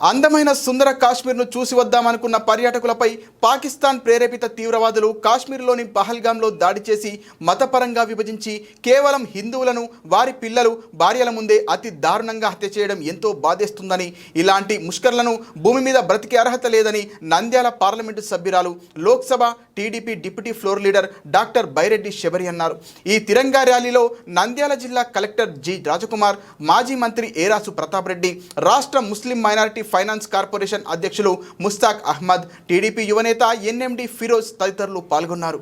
అందమైన సుందర కాశ్మీర్ను చూసి వద్దామనుకున్న పర్యాటకులపై పాకిస్తాన్ ప్రేరేపిత తీవ్రవాదులు కాశ్మీర్లోని పహల్గాంలో దాడి చేసి మతపరంగా విభజించి కేవలం హిందువులను వారి పిల్లలు భార్యల ముందే అతి దారుణంగా హత్య చేయడం ఎంతో బాధేస్తుందని ఇలాంటి ముష్కర్లను భూమి మీద బ్రతికే అర్హత లేదని నంద్యాల పార్లమెంటు సభ్యురాలు Lok Sabha TDP deputy floor leader doctor Byreddy Shabari అన్నారు. ఈ తిరంగా ర్యాలీలో నంద్యాల జిల్లా కలెక్టర్ జి రాజకుమార్ మాజీ మంత్రి ఏరాసు ప్రతాప్ రెడ్డి రాష్ట్ర ముస్లిం మైనారిటీ ఫైనాన్స్ కార్పొరేషన్ అధ్యక్షులు ముస్తాక్ అహ్మద్ టీడీపీ యువనేత ఎన్ఎండి ఫిరోజ్ తదితరులు పాల్గొన్నారు.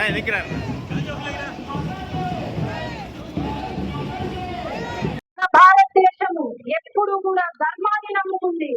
நான் நிற்கிறேன் భారతదేశము ఎప్పుడు కూడా ధర్మాన్ని నమ్ముతుంది